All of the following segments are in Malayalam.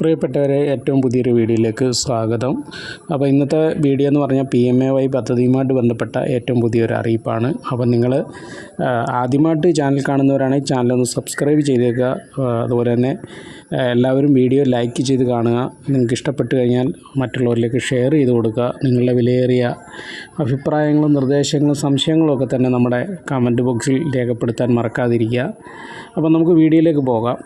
പ്രിയപ്പെട്ടവരെ ഏറ്റവും പുതിയൊരു വീഡിയോയിലേക്ക് സ്വാഗതം. അപ്പോൾ ഇന്നത്തെ വീഡിയോ എന്ന് പറഞ്ഞാൽ പി എം എ വൈ പദ്ധതിയുമായിട്ട് ബന്ധപ്പെട്ട ഏറ്റവും പുതിയൊരു അറിയിപ്പാണ്. അപ്പോൾ നിങ്ങൾ ആദ്യമായിട്ട് ചാനൽ കാണുന്നവരാണെങ്കിൽ ചാനൽ ഒന്ന് സബ്സ്ക്രൈബ് ചെയ്തേക്കുക. അതുപോലെ തന്നെ എല്ലാവരും വീഡിയോ ലൈക്ക് ചെയ്ത് കാണുക. നിങ്ങൾക്ക് ഇഷ്ടപ്പെട്ട് കഴിഞ്ഞാൽ മറ്റുള്ളവരിലേക്ക് ഷെയർ ചെയ്ത് കൊടുക്കുക. നിങ്ങളുടെ വിലയേറിയ അഭിപ്രായങ്ങളും നിർദ്ദേശങ്ങളും സംശയങ്ങളും ഒക്കെ തന്നെ നമ്മുടെ കമന്റ് ബോക്സിൽ രേഖപ്പെടുത്താൻ മറക്കാതിരിക്കുക. അപ്പോൾ നമുക്ക് വീഡിയോയിലേക്ക് പോകാം.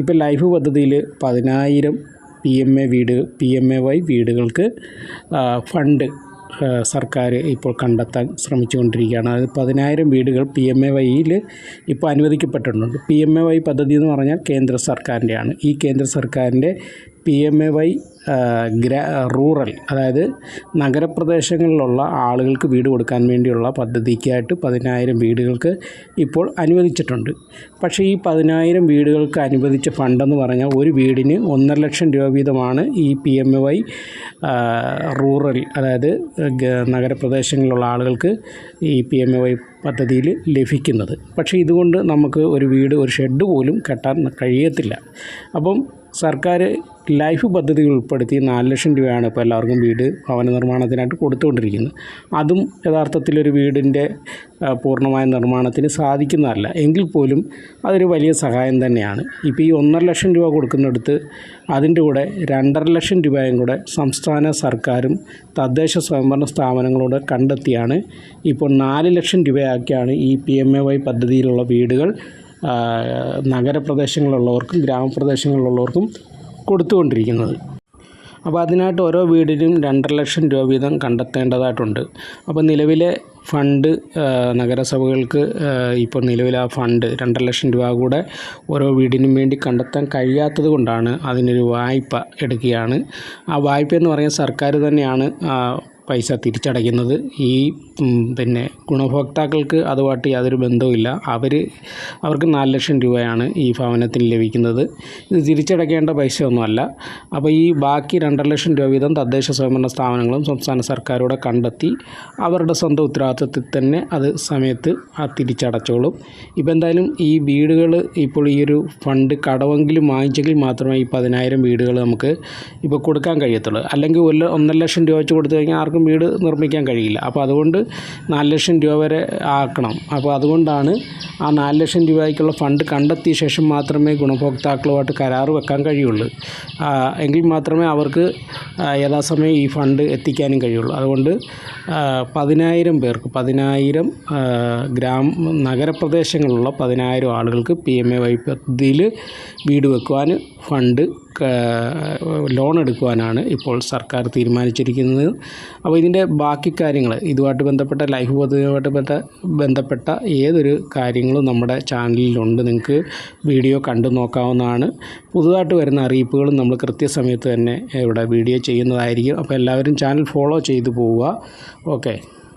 ഇപ്പോൾ ലൈഫ് പദ്ധതിയിൽ പതിനായിരം പി എം എ വീട് പി എം എ വൈ വീടുകൾക്ക് ഫണ്ട് സർക്കാർ ഇപ്പോൾ കണ്ടെത്താൻ ശ്രമിച്ചുകൊണ്ടിരിക്കുകയാണ്. അത് പതിനായിരം വീടുകൾ പി എം എ വൈയിൽ ഇപ്പോൾ അനുവദിക്കപ്പെട്ടിട്ടുണ്ട്. പി എം എ വൈ പദ്ധതി എന്ന് പറഞ്ഞാൽ കേന്ദ്ര സർക്കാരിന്റെയാണ്. ഈ കേന്ദ്ര സർക്കാരിന്റെ പി എം എ വൈ ഗ്രാ റൂറൽ അതായത് നഗരപ്രദേശങ്ങളിലുള്ള ആളുകൾക്ക് വീട് കൊടുക്കാൻ വേണ്ടിയുള്ള പദ്ധതിക്കായിട്ട് പതിനായിരം വീടുകൾക്ക് ഇപ്പോൾ അനുവദിച്ചിട്ടുണ്ട്. പക്ഷേ ഈ പതിനായിരം വീടുകൾക്ക് അനുവദിച്ച ഫണ്ടെന്ന് പറഞ്ഞാൽ ഒരു വീടിന് ഒന്നര ലക്ഷം രൂപ വീതമാണ് ഈ P M A Y rural അതായത് നഗരപ്രദേശങ്ങളിലുള്ള ആളുകൾക്ക് ഈ പി എം എ വൈ പദ്ധതിയിൽ ലഭിക്കുന്നത്. പക്ഷേ ഇതുകൊണ്ട് നമുക്ക് ഒരു വീട് ഒരു ഷെഡ് പോലും കെട്ടാൻ കഴിയത്തില്ല. അപ്പം സർക്കാർ ലൈഫ് പദ്ധതികൾ ഉൾപ്പെടുത്തി നാല് ലക്ഷം രൂപയാണ് ഇപ്പോൾ എല്ലാവർക്കും വീട് ഭവന നിർമ്മാണത്തിനായിട്ട് കൊടുത്തുകൊണ്ടിരിക്കുന്നത്. അതും യഥാർത്ഥത്തിലൊരു വീടിന്റെ ആ, പൂർണമായ നിർമ്മാണത്തിന് സാധിക്കുന്നതല്ല. എങ്കിൽ പോലും അതൊരു വലിയ സഹായം തന്നെയാണ്. ഇപ്പോൾ ഈ ഒന്നര ലക്ഷം രൂപ കൊടുക്കുന്നിടത്ത് അതിന്റെ കൂടെ രണ്ടര ലക്ഷം രൂപയും കൂടെ സംസ്ഥാന സർക്കാരും തദ്ദേശ സ്വയംഭരണ സ്ഥാപനങ്ങളോട് കണ്ടെത്തിയാണ് ഇപ്പോൾ നാല് ലക്ഷം രൂപയാക്കിയാണ് ഈ പി എം എ വൈ പദ്ധതിയിലുള്ള വീടുകൾ നഗരപ്രദേശങ്ങളിലുള്ളവർക്കും ഗ്രാമപ്രദേശങ്ങളിലുള്ളവർക്കും കൊടുത്തുകൊണ്ടിരിക്കുന്നത്. അപ്പോൾ അതിനായിട്ട് ഓരോ വീടിനും രണ്ടര ലക്ഷം രൂപ വീതം കണ്ടെത്തേണ്ടതായിട്ടുണ്ട്. അപ്പോൾ നിലവിലെ ഫണ്ട് നഗരസഭകൾക്ക് ഇപ്പോൾ നിലവിലെ ആ ഫണ്ട് രണ്ടര ലക്ഷം രൂപ കൂടെ ഓരോ വീടിനും വേണ്ടി കണ്ടെത്താൻ കഴിയാത്തത് കൊണ്ടാണ് അതിനൊരു വായ്പ എടുക്കുകയാണ്. ആ വായ്പ എന്ന് പറയുന്നത് സർക്കാർ തന്നെയാണ് പൈസ തിരിച്ചടയ്ക്കുന്നത്. ഈ പിന്നെ ഗുണഭോക്താക്കൾക്ക് അതുമായിട്ട് യാതൊരു ബന്ധവുമില്ല. അവർ അവർക്ക് നാല് ലക്ഷം രൂപയാണ് ഈ ഭവനത്തിന് ലഭിക്കുന്നത്. ഇത് തിരിച്ചടയ്ക്കേണ്ട പൈസയൊന്നുമല്ല. അപ്പോൾ ഈ ബാക്കി രണ്ടര ലക്ഷം രൂപ വീതം തദ്ദേശ സ്വയംഭരണ സ്ഥാപനങ്ങളും സംസ്ഥാന സർക്കാരോടെ കണ്ടെത്തി അവരുടെ സ്വന്തം ഉത്തരവാദിത്വത്തിൽ തന്നെ അത് സമയത്ത് ആ തിരിച്ചടച്ചോളും. ഇപ്പോൾ എന്തായാലും ഈ വീടുകൾ ഇപ്പോൾ ഈ ഒരു ഫണ്ട് കടവെങ്കിലും വാങ്ങിച്ചെങ്കിൽ മാത്രമേ ഈ പതിനായിരം വീടുകൾ നമുക്ക് ഇപ്പോൾ കൊടുക്കാൻ കഴിയത്തുള്ളൂ. അല്ലെങ്കിൽ ഒന്നര ലക്ഷം രൂപ വെച്ച് കൊടുത്തു കഴിഞ്ഞാൽ ആർക്കും വീട് നിർമ്മിക്കാൻ കഴിയില്ല. അപ്പോൾ അതുകൊണ്ട് നാല് ലക്ഷം രൂപ വരെ ആക്കണം. അപ്പോൾ അതുകൊണ്ടാണ് ആ നാല് ലക്ഷം രൂപയ്ക്കുള്ള ഫണ്ട് കണ്ടെത്തിയ ശേഷം മാത്രമേ ഗുണഭോക്താക്കളുമായിട്ട് കരാർ വെക്കാൻ കഴിയുള്ളൂ. എങ്കിൽ മാത്രമേ അവർക്ക് യഥാസമയം ഈ ഫണ്ട് എത്തിക്കാനും കഴിയുള്ളൂ. അതുകൊണ്ട് പതിനായിരം പേർക്ക് പതിനായിരം ഗ്രാമ നഗരപ്രദേശങ്ങളിലുള്ള പതിനായിരം ആളുകൾക്ക് പി എം എ വൈ പദ്ധതിയിൽ വീട് വെക്കുവാൻ ഫണ്ട് ലോൺ എടുക്കുവാനാണ് ഇപ്പോൾ സർക്കാർ തീരുമാനിച്ചിരിക്കുന്നത്. അപ്പോൾ ഇതിന്റെ ബാക്കി കാര്യങ്ങൾ ഇതുമായിട്ട് ബന്ധപ്പെട്ട ലൈഫ് പദ്ധതിയുമായിട്ട് ബന്ധ- ബന്ധപ്പെട്ട ഏതൊരു കാര്യങ്ങളും നമ്മുടെ ചാനലിലുണ്ട്. നിങ്ങൾക്ക് വീഡിയോ കണ്ടു നോക്കാവുന്നതാണ്. പുതുതായിട്ട് വരുന്ന അറിയിപ്പുകളും നമ്മൾ കൃത്യസമയത്ത് തന്നെ ഇവിടെ വീഡിയോ ചെയ്യുന്നതായിരിക്കും. അപ്പോൾ എല്ലാവരും ചാനൽ ഫോളോ ചെയ്തു പോവുക. ഓക്കെ.